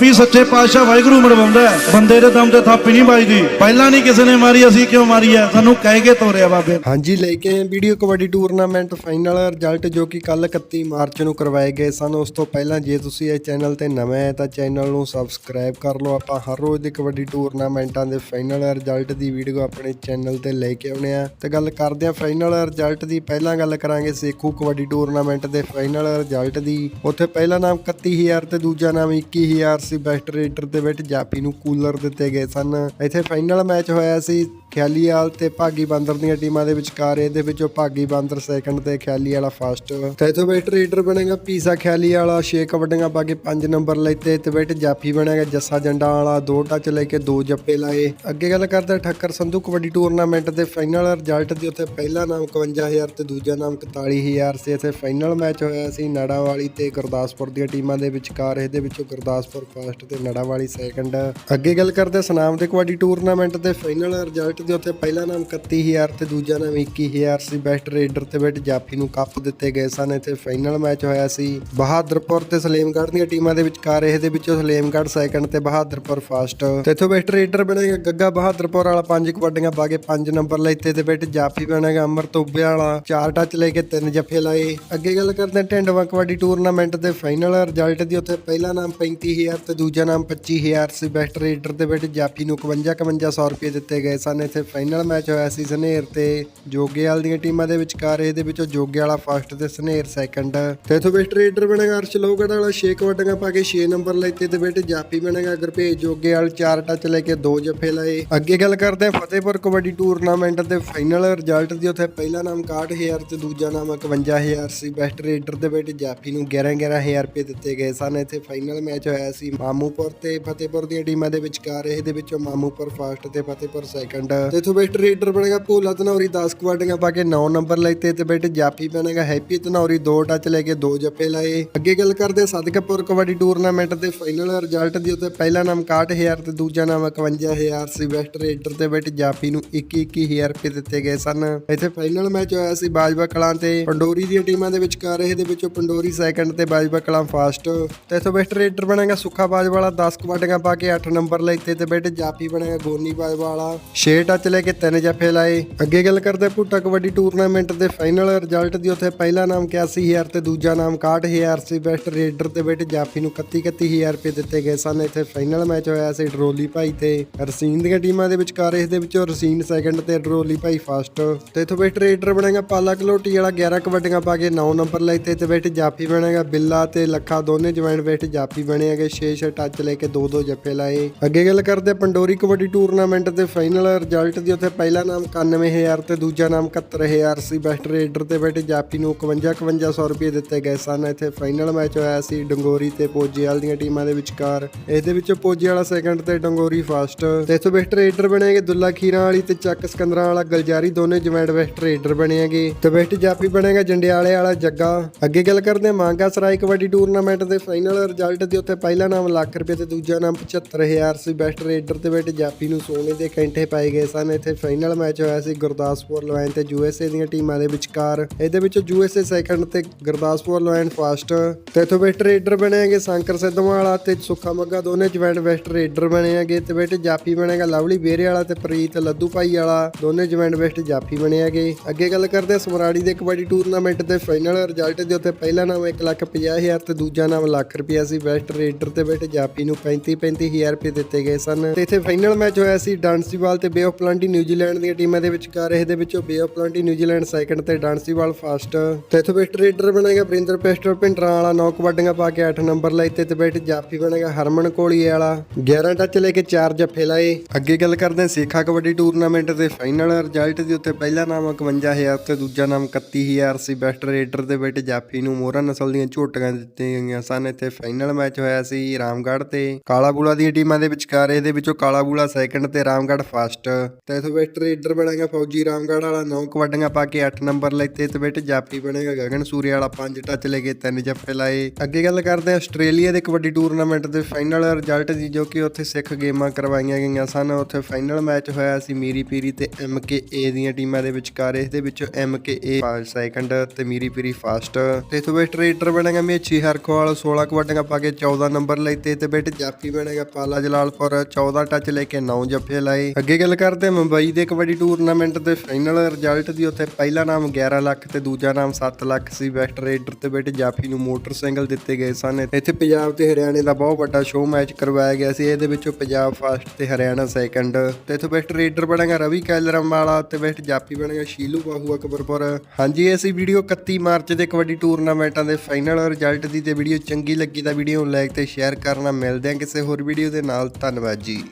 ਵੀ ਸੱਚੇ ਪਾਤਸ਼ਾਹ ਵਾਹਿਗੁਰੂ ਮਰਵਾਉਂਦਾ ਬੰਦੇ ਦੇ ਦਮ ਤੇ ਥਾਪੀ ਨਹੀਂ ਵੱਜਦੀ। ਪਹਿਲਾਂ ਨਹੀਂ ਕਿਸੇ ਨੇ ਮਾਰੀ, ਅਸੀਂ ਕਿਉਂ ਮਾਰੀ ਹੈ? ਸਾਨੂੰ ਕਹਿ ਕੇ ਤੋਰਿਆ ਬਾਬੇ। ਹਾਂਜੀ, ਲੈ ਕੇ ਆਏ video kabaddi tournament final result ਜੋ ਕਿ ਕੱਲ 31 ਮਾਰਚ ਨੂੰ ਕਰਵਾਏ ਗਏ ਸਨ। ਉਸ ਤੋਂ ਪਹਿਲਾਂ ਜੇ ਤੁਸੀਂ ਇਹ ਚੈਨਲ ਤੇ ਨਵੇਂ ਹੈ ਤਾਂ ਚੈਨਲ ਨੂੰ ਸਬਸਕ੍ਰਾਈਬ ਕਰ ਲਓ। ਆਪਾਂ ਹਰ ਰੋਜ਼ ਦੇ ਕਬੱਡੀ ਟੂਰਨਾਮੈਂਟਾਂ ਦੇ ਫਾਈਨਲ ਰਿਜ਼ਲਟ ਦੀ ਵੀਡੀਓ ਆਪਣੇ ਚੈਨਲ ਤੇ ਲੈ ਕੇ ਆਉਣੇ ਆ। ਤੇ ਗੱਲ ਕਰਦੇ ਆ ਫਾਈਨਲ ਰਿਜ਼ਲਟ ਦੀ। ਪਹਿਲਾਂ ਗੱਲ ਕਰਾਂਗੇ ਸੇਖੂ ਕਬੱਡੀ ਟੂਰਨਾਮੈਂਟ ਦੇ ਫਾਈਨਲ ਰਿਜ਼ਲਟ ਦੀ। ਉੱਥੇ ਪਹਿਲਾ ਨਾਮ 31000 ਤੇ ਦੂਜਾ ਨਾਮ 21000 ਸੀ ਬੈਸਟ ਰੇਡਰ ਦੇ ਵਿੱਚ ਜਾਪੀ ਨੂੰ ਕੂਲਰ ਦਿੱਤੇ ਗਏ ਸਨ। ਇੱਥੇ ਫਾਈਨਲ ਮੈਚ ਹੋਇਆ ਸੀ ਖਿਆਲੀਵਾਲ ਤੇ ਭਾਗੀ ਬਾਂਦਰ ਦੀਆਂ ਟੀਮਾਂ ਦੇ ਵਿਚਕਾਰ। ਇਹਦੇ ਵਿੱਚੋਂ ਭਾਗੀ ਬਾਂਦਰ ਸੈਕੰਡ ਤੇ ਖਿਆਲੀ ਵਾਲਾ ਫਸਟ ਤੇ ਇਥੋਂ ਬੈਟ ਬਣੇਗਾ ਪੀਸਾ ਖਿਆਲੀ ਵਾਲਾ 6 ਕਬੱਡੀਆਂ ਪਾ ਕੇ 5 ਨੰਬਰ ਲੈਤੇ ਤੇ ਬੈਟ ਜਾਫੀ ਬਣੇਗਾ ਜੱਸਾ ਜੰਡਾ ਵਾਲਾ ਦੋ ਟੱਚ ਲੈ ਕੇ ਦੋ ਜੱਪੇ ਲਾਏ। ਅੱਗੇ ਗੱਲ ਕਰਦੇ ਠੱਕਰ ਸੰਧੂ ਕਬੱਡੀ ਟੂਰਨਾਮੈਂਟ ਦੇ ਫਾਈਨਲ ਰਿਜ਼ਲਟ ਦੀ ਉੱਥੇ ਪਹਿਲਾ ਨਾਮ 51000 ਤੇ ਦੂਜਾ ਨਾਮ 41000 ਸੀ। ਇੱਥੇ ਫਾਈਨਲ ਮੈਚ ਹੋਇਆ ਸੀ ਨੜਾ ਵਾਲੀ ਤੇ ਗੁਰਦਾਸਪੁਰ ਦੀਆਂ ਟੀਮਾਂ ਦੇ ਵਿਚਕਾਰ। ਇਹਦੇ ਵਿੱਚੋਂ ਗੁਰਦਾਸਪੁਰ ਫਸਟ ਤੇ ਨੜਾ ਵਾਲੀ ਸੈਕੰਡ ਅੱਗੇ ਗੱਲ ਕਰਦੇ ਸਨਾਮ ਦੇ ਕਬੱਡੀ ਟੂਰਨਾਮੈਂਟ ਦੇ ਫਾਈਨਲ ਰਿਜ਼ਲਟ ਦੇ ਉੱਤੇ। ਪਹਿਲਾ ਨਾਮ 31000 ਤੇ ਦੂਜਾ ਨਾਮ 21000 ਸੀ। ਬੈਸਟ ਰੇਡਰ ਤੇ ਬੈਟ ਜਾਫੀ ਨੂੰ ਕੱਪ ਦਿੱਤੇ ਗਏ ਸਨ। ਇੱਥੇ ਫਾਈਨਲ ਮੈਚ ਹੋਇਆ ਸੀ। ਬਹਾਦਰਪੁਰ ਤੇ ਸਲੇਮਗੜ੍ਹ ਦੀਆਂ ਟੀਮਾਂ ਦੇ ਵਿਚਕਾਰ ਇਹਦੇ ਵਿੱਚੋਂ ਸਲੇਮਗੜ੍ਹ ਸੈਕੰਡ ਤੇ ਬਹਾਦਰਪੁਰ ਫਸਟ ਤੇ ਇੱਥੋਂ ਬੈਸਟ ਰੇਡਰ ਬਣੇਗਾ ਗੱਗਾ ਬਹਾਦਰਪੁਰ ਵਾਲਾ ਪੰਜ ਕਬੱਡੀਆਂ ਪਾ ਕੇ 5 ਨੰਬਰ ਲੈਤੇ ਤੇ ਬੈਟ ਜਾਫੀ ਬਣੇਗਾ ਅਮਰ ਤੋਬੇ ਵਾਲਾ ਚਾਰ ਟੱਚ ਲੈ ਕੇ ਤਿੰਨ ਜੱਫੇ ਲਾਏ। ਅੱਗੇ ਗੱਲ ਕਰਦੇ ਹਾਂ ਕਬੱਡੀ ਟੂਰਨਾਮੈਂਟ ਦੇ ਫਾਈਨਲ ਰਿਜ਼ਲਟ ਦੀ ਉੱਥੇ ਪਹਿਲਾ ਨਾਮ 35000 ਤੇ ਦੂਜਾ ਨਾਮ 25000 ਸੀ। ਬੈਸਟ ਰੇਡਰ ਦੇ ਵਿੱਚ ਜਾਫੀ ਨੂੰ 51 5100 ਰੁਪਏ ਦਿੱਤੇ ਗਏ ਸਨ। ਇੱਥੇ ਫਾਈਨਲ ਮੈਚ ਹੋਇਆ ਸੀ। ਸਨੇਰ ਤੇ ਜੋਗੇਵਾਲ ਦੀਆਂ ਟੀਮਾਂ ਦੇ ਵਿਚਕਾਰ ਇਹਦੇ ਵਿੱਚੋਂ ਜੋਗੇ ਵਾਲਾ ਫਸਟ ਤੇ ਸਨੇਰ ਸੈਕੰਡ ਤੇ ਇਥੋਂ ਬੈਸਟ ਰੇਡਰ ਬਣੇਗਾ ਅਰਸ਼ ਲੋਗੜ ਵਾਲਾ। 6 ਕਬੱਡੀਆਂ ਪਾ ਕੇ 6 ਨੰਬਰ ਲੈਤੇ ਤੇ ਬੈਟ ਜਾਫੀ ਬਣੇਗਾ ਗੁਰਭੇਜ ਜੋਗੇਵਾਲ ਚਾਰ ਟੱਚ ਲੈ ਕੇ ਦੋ ਜੱਫੇ ਲਾਏ। ਅੱਗੇ ਗੱਲ ਕਰਦੇ ਹਾਂ ਫਤਿਹਪੁਰ ਕਬੱਡੀ ਟੂਰਨਾਮੈਂਟ ਦੇ ਫਾਈਨਲ ਰਿਜ਼ਲਟ ਦੀ। ਉੱਥੇ ਪਹਿਲਾ ਨਾਮ 61000 ਤੇ ਦੂਜਾ ਨਾਮ 51000 ਸੀ। ਬੈਸਟ ਰੇਡਰ ਦੇ ਵਿੱਚ ਜਾਫੀ ਨੂੰ 11 11000 ਰੁਪਏ ਦਿੱਤੇ ਗਏ ਸਨ। ਇੱਥੇ ਫਾਈਨਲ ਮੈਚ ਹੋਇਆ ਸੀ। ਮਾਮੂਪੁਰ ਤੇ ਫਤਿਹਪੁਰ ਦੀਆਂ ਟੀਮਾਂ ਦੇ ਵਿਚਕਾਰ ਇਹਦੇ ਵਿੱਚੋਂ ਮਾਮੂਪੁਰ ਫਸਟ ਤੇ ਫਤਿਹਪੁਰ ਸੈਕੰਡ ਤੇ ਇਥੋਂ ਬੈਸਟ ਰੇਡਰ ਬਣੇਗਾ ਭੋਲਾ ਧਨੌਰੀ 10 ਕਬੱਡੀਆਂ ਪਾ ਕੇ 9 ਨੰਬਰ ਲੈਤੇ ਤੇ ਬੈਟ ਜਾਫੀ ਬਣੇਗਾ ਹੈਪੀ ਧਨੌਰੀ 2 ਟੱਚ ਲੈ ਕੇ 2 ਜੱਫੇ ਲਾਏ। ਅੱਗੇ ਗੱਲ ਕਰਦੇ ਸਦਕਪੁਰ ਕਬੱਡੀ ਟੂਰਨਾਮੈਂਟ ਦੇ ਫਾਈਨਲ ਰਿਜ਼ਲਟ ਦੀ ਉੱਤੇ ਪਹਿਲਾ ਨਾਮ 61000 ਤੇ ਦੂਜਾ ਨਾਮ 51000 ਸੀ। ਵੈਸਟ ਰੇਡਰ ਤੇ ਬੈਟ ਜਾਫੀ ਨੂੰ 21 21000 ਰੁਪਏ ਦਿੱਤੇ ਗਏ ਸਨ। ਇੱਥੇ ਫਾਈਨਲ ਮੈਚ ਹੋਇਆ ਸੀ ਬਾਜਵਾ ਕਲਾਂ ਤੇ। ਪੰਡੋਰੀ ਦੀਆਂ ਟੀਮਾਂ ਦੇ ਵਿਚਕਾਰ ਇਹਦੇ ਵਿੱਚੋਂ ਪੰਡੋਰੀ ਸੈਕੰਡ ਤੇ ਬਾਜਵਾ ਕਲਾਂ ਫਸਟ ਤੇ ਇਥੋਂ ਵੈਸਟ ਰੇਡਰ ਬਣੇਗਾ ਸੁੱਖਾ ਬਾਜਵਾ ਵਾਲਾ 10 ਕਬੱਡੀਆਂ ਪਾ ਕੇ 8 ਨੰਬਰ ਲੈਤੇ ਤੇ ਬੈਟ ਜਾਫੀ ਬਣੇਗਾ ਗੋਨੀ ਬਾਜਵਾਲਾ ਵਾਲਾ। 6 ਟੱਚ ਲੈ ਕੇ 3 ਜੱਫੇ ਲਾਏ। ਅੱਗੇ ਗੱਲ ਕਰਦੇ ਹਾਂ ਭੁੱਟਾ ਕਬੱਡੀ ਟੂਰਨਾਮੈਂਟ ਦੇ ਫਾਈਨਲ ਰਿਜ਼ਲਟ ਦੀ। ਉੱਥੇ ਪਹਿਲਾ ਨਾਮ 81000 ਤੇ ਦੂਜਾ ਨਾਮ 61000 ਸੀ। ਬੈਸਟ ਰੇਡਰ ਤੇ ਬੈਟ ਜਾਫੀ ਨੂੰ 31 31000 ਰੁਪਏ ਦਿੱਤੇ ਗਏ ਸਨ। ਇੱਥੇ ਫਾਈਨਲ ਮੈਚ ਹੋਇਆ ਸੀ ਡਰੋਲੀ ਭਾਈ ਤੇ ਰਸੀਨ ਦੀਆਂ ਟੀਮਾਂ ਦੇ ਵਿਚਕਾਰ। ਇਸ ਦੇ ਵਿੱਚੋਂ ਰਸੀਨ ਸੈਕੰਡ ਤੇ ਡਰੋਲੀ ਭਾਈ ਫਸਟ ਤੇ ਇਥੋਂ ਬੈਸਟ ਰੇਡਰ ਬਣੇਗਾ ਪਾਲਾ ਕਲੋਟੀ ਵਾਲਾ 11 ਕਬੱਡੀਆਂ ਪਾ ਕੇ 9 ਨੰਬਰ ਲੈਤੇ ਤੇ ਬੈਟ ਜਾਫੀ ਬਣੇਗਾ। ਬਿੱਲਾ ਤੇ ਲੱਖਾ ਦੋਨੇ ਜੁਆਇੰਟ ਬੈਟ ਜਾਫੀ ਬਣੇਗੇ। 6-6 ਟੱਚ ਲੈ ਕੇ 2-2 ਜੱਫੇ ਲਾਏ। ਅੱਗੇ ਗੱਲ ਕਰਦੇ ਪੰਡੋਰੀ ਕਬੱਡੀ ਟੂਰਨਾਮੈਂਟ ਦੇ ਫਾਈਨਲ ਰਿਜ਼ਲਟ ਦੀ। ਉੱਥੇ ਪਹਿਲਾ ਨਾਮ 91000 ਤੇ ਦੂਜਾ ਨਾਮ 71000 ਸੀ। ਬੈਸਟ ਰੇਡਰ ਤੇ ਬੈਟ ਜਾਫੀ ਨੂੰ 51 5100 ਰੁਪਏ ਦਿੱਤੇ ਗਏ ਸਨ। ਇੱਥੇ ਫਾਈਨਲ ਮੈਚ ਹੋਇਆ ਸੀ ਡੰਗੋਰੀ ਤੇ ਪੋਜੇਵਾਲ ਦੀਆਂ ਟੀਮਾਂ ਦੇ ਵਿਚਕਾਰ। ਇਹਦੇ ਵਿੱਚੋਂ ਪੋਜੇ ਵਾਲਾ ਸੈਕੰਡ ਤੇ ਡੰਗੋਰੀ ਫਸਟ ਤੇ ਇਥੋਂ ਬੈਸਟ ਰੇਡਰ ਬਣੇਗੇ ਦੁੱਲਾ ਖੀਰਾਂ ਵਾਲੀ ਤੇ ਚੱਕ ਸਿਕੰਦਰਾਂ ਵਾਲਾ ਗਲਜਾਰੀ। ਦੋਨੇ ਜੁਆਇੰਟ ਬੈਸਟ ਰੇਡਰ ਬਣੇਗੇ। ਤੇ ਬੈਸਟ ਜਾਪੀ ਬਣੇਗਾ ਜੰਡਿਆਲੇ ਵਾਲਾ ਜੱਗਾ। ਅੱਗੇ ਗੱਲ ਕਰਦੇ ਮਾਂਗਾ ਸਰਾਈ ਕਬੱਡੀ ਟੂਰਨਾਮੈਂਟ ਦੇ ਫਾਈਨਲ ਰਿਜ਼ਲਟ ਦੇ। ਉੱਤੇ ਪਹਿਲਾ ਨਾਮ ਲੱਖ ਰੁਪਏ ਤੇ ਦੂਜਾ ਨਾਮ 75000 ਸੀ। ਬੈਸਟ ਰੇਡਰ ਤੇ ਬੈਟ ਜਾਫੀ ਨੂੰ ਸੋਨੇ ਦੇ ਕੈਂਠੇ ਪਾਏ ਗਏ ਸਨ। ਇੱਥੇ ਫਾਈਨਲ ਮੈਚ ਹੋਇਆ ਸੀ ਗੁਰਦਾਸਪੁਰ ਲਾਇਨ ਤੇ ਯੂਐਸਏ ਦੀਆਂ ਟੀਮਾਂ ਦੇ ਵਿਚਕਾਰ। ਇਹਦੇ ਵਿੱਚ ਯੂਐਸਏ ਸੈਕੰਡ ਤੇ ਗੁਰਦਾਸਪੁਰ ਲਾਇਨ ਫਸਟ ਤੇ ਇਥੋਂ ਬੈਸਟ ਰੇਡਰ ਬਣੇਗੇ ਸ਼ੰਕਰ ਸਿੱਧਵਾਂ ਤੇ ਸੁੱਖਾ ਮੱਗਾ ਦੋਨੇ ਜੁਆਇੰਟ ਬੈਸਟ ਰੇਡਰ ਬਣੇਗੇ ਤੇ ਬੈਟ ਜਾਫੀ ਬਣੇਗਾ ਲਵਲੀ ਬੇਰੇ ਵਾਲਾ ਤੇ ਪ੍ਰੀਤ ਲੱਦੂ ਭਾਈ ਵਾਲਾ ਦੋਨੇ ਜੁਆਇੰਟ ਬੈਸਟ ਜਾਫੀ ਬਣੇਗੇ ਅੱਗੇ ਗੱਲ ਕਰਦੇ ਹਾਂ ਸਮਰਾੜੀ ਦੇ ਕਬੱਡੀ ਟੂਰਨਾਮੈਂਟ ਦੇ ਫਾਈਨਲ ਰਿਜ਼ਲਟ ਦੇ ਉੱਤੇ। ਪਹਿਲਾ ਨਾਮ 150000 ਤੇ ਦੂਜਾ ਨਾਮ ਲੱਖ ਰੁਪਿਆ ਸੀ। ਬੈਸਟ ਰੇਡਰ ਤੇ ਬੈਟ ਜਾਫੀ ਨੂੰ 35 35000 ਰੁਪਏ ਦਿੱਤੇ ਗਏ ਸਨ। ਤੇ ਇੱਥੇ ਫਾਈਨਲ ਮੈਚ ਹੋਇਆ ਸੀ ਡਾਂਸੀਵਾਲ ਤੇ ਬੇ ਆਫ ਪਲਾਂਟੀ ਨਿਊਜ਼ੀਲੈਂਡ ਦੀਆਂ ਟੀਮਾਂ ਦੇ ਵਿਚਕਾਰ। ਇਹਦੇ ਵਿੱਚੋਂ Bay of Plenty New Zealand second ਤੇ ਡਾਂਸੀਵਾਲ ਫਸਟ ਤੇ ਇੱਥੇ ਬੈਸਟ ਰੇਡਰ ਬਣੇਗਾ ਬ੍ਰਿੰਦਰ ਪਿਸਟਲ ਪਿੰਡਰਾਂ ਵਾਲਾ। 9 ਕਬੱਡੀਆਂ ਪਾ ਕੇ 8 ਨੰਬਰ ਲੈਤੇ ਤੇ ਬੈਟ ਜਾਫੀ ਬਣੇਗਾ ਹਰਮਨ ਕੋਲੀਏ ਵਾਲਾ। 11 ਟੱਚ ਲੈ ਕੇ 4 ਜੱਫੇ ਲਾਏ। ਅੱਗੇ ਗੱਲ ਕਰਦੇ ਹਾਂ ਸੇਖਾ ਕਬੱਡੀ ਟੂਰਨਾਮੈਂਟ ਦੇ ਫਾਈਨਲ ਰਿਜ਼ਲਟ ਦੇ ਉੱਤੇ। ਪਹਿਲਾ ਨਾਮ 51000 ਤੇ ਦੂਜਾ ਨਾਮ 31000 ਸੀ। ਬੈਸਟ ਰੇਡਰ ਦੇ ਬੈਟ ਜਾਫੀ ਨੂੰ ਮੋਹਰਾ ਨਸਲ ਦੀਆਂ ਝੋਟੀਆਂ ਦਿੱਤੀਆਂ ਗਈਆਂ ਸਨ। ਇੱਥੇ ਫਾਈਨਲ ਮੈਚ ਹੋਇਆ ਸੀ। ਰਾਮਗੜ੍ਹ ਤੇ ਕਾਲਾਬੂਲਾ ਦੀਆਂ ਟੀਮਾਂ ਦੇ ਵਿਚਕਾਰ ਇਹਦੇ ਵਿੱਚੋਂ ਕਾਲਾਬੂਲਾ ਸੈਕੰਡ ਤੇ ਰਾਮਗੜ੍ਹ ਫਸਟ ਤੇ ਇਥੋਂ ਰੇਡਰ ਬਣੇਗਾ ਫੌਜੀ ਰਾਮਗੜ੍ਹ ਵਾਲਾ 9 ਕਬੱਡੀਆਂ ਪਾ ਕੇ 8 ਨੰਬਰ ਲੈਤੇ ਤੇ ਬੈਟ ਜਾਫੀ ਬਣੇਗਾ ਗਗਨ ਸੂਰਿਆ ਵਾਲਾ 5 ਟੱਚ ਲੈ ਕੇ 3 ਜੱਫੇ ਲਾਏ। ਅੱਗੇ ਗੱਲ ਕਰਦੇ ਹਾਂ ਆਸਟ੍ਰੇਲੀਆ ਦੇ ਕਬੱਡੀ ਟੂਰਨਾਮੈਂਟ ਦੇ ਫਾਈਨਲ ਰਿਜ਼ਲਟ ਦੀ ਜੋ ਕਿ ਉੱਥੇ ਸਿੱਖ ਗੇਮਾਂ ਕਰਵਾਈਆਂ ਗਈਆਂ ਸਨ। ਉੱਥੇ ਫਾਈਨਲ ਮੈਚ ਹੋਇਆ ਸੀ ਮੀਰੀ ਪੀਰੀ ਤੇ ਐਮਕੇਏ ਦੀਆਂ ਟੀਮਾਂ ਦੇ ਵਿਚਕਾਰ। ਇਸ ਦੇ ਵਿੱਚੋਂ ਐਮਕੇਏ ਸੈਕੰਡ ਤੇ ਮੀਰੀ ਪੀਰੀ ਫਸਟ ਤੇ ਇਥੋਂ ਬੈਸਟ ਰੇਡਰ ਬਣੇਗਾ ਮੇਛੀ ਹਰਖਵਾਲ 16 ਕਬੱਡੀਆਂ ਪਾ ਕੇ 14 ਨੰਬਰ ਨੰਬਰ ਲਈ ਤੇ ਤੇ ਬੇਟ ਜਾਫੀ ਬਣੇਗਾ ਪਾਲਾ ਜਲਾਲਪੁਰ 14 ਟੱਚ ਲੈ ਕੇ 9 ਜੱਫੇ ਲਾਏ। ਅੱਗੇ ਗੱਲ ਕਰਦੇ ਮੁੰਬਈ ਦੇ ਕਬੱਡੀ ਟੂਰਨਾਮੈਂਟ ਦੇ ਫਾਈਨਲ ਰਿਜ਼ਲਟ ਦੀ। ਉੱਥੇ ਪਹਿਲਾ ਨਾਮ 11 ਲੱਖ ਤੇ ਦੂਜਾ ਨਾਮ 7 ਲੱਖ ਸੀ। ਬੈਸਟ ਰੇਡਰ ਤੇ ਬੇਟ ਜਾਫੀ ਨੂੰ ਮੋਟਰਸਾਈਕਲ ਦਿੱਤੇ ਗਏ ਸਨ। ਇੱਥੇ ਪੰਜਾਬ ਤੇ ਹਰਿਆਣੇ ਦਾ ਬਹੁਤ ਵੱਡਾ ਸ਼ੋਅ ਮੈਚ ਕਰਵਾਇਆ ਗਿਆ ਸੀ। ਇਹਦੇ ਵਿੱਚੋਂ ਪੰਜਾਬ ਫਸਟ ਤੇ ਹਰਿਆਣਾ ਸੈਕੰਡ ਤੇ ਇੱਥੇ ਬੈਸਟ ਰੇਡਰ ਬਣੇਗਾ ਰਵੀ ਕੈਲਰਮ ਵਾਲਾ ਤੇ ਬੈਸਟ ਜਾਫੀ ਬਣੇਗਾ ਸ਼ੀਲੂ ਬਾਹੂ ਅਕਬਰਪੁਰ ਹਾਂਜੀ, ਇਹ ਸੀ ਵੀਡੀਓ 31 ਮਾਰਚ ਦੇ ਕਬੱਡੀ ਟੂਰਨਾਮੈਂਟਾਂ ਦੇ ਫਾਈਨਲ ਰਿਜ਼ਲਟ ਦੀ। ਤੇ ਵੀਡੀਓ ਚੰਗੀ ਲੱਗੀ ਤਾਂ ਵੀਡੀਓ ਨੂੰ ਲਾਈਕ ਤੇ ਸ਼ੇਅਰ ਸ਼ੇਅਰ ਕਰਨਾ। ਮਿਲਦੇ ਹਾਂ ਕਿਸੇ ਹੋਰ ਵੀਡੀਓ ਦੇ ਨਾਲ। ਧੰਨਵਾਦ ਜੀ।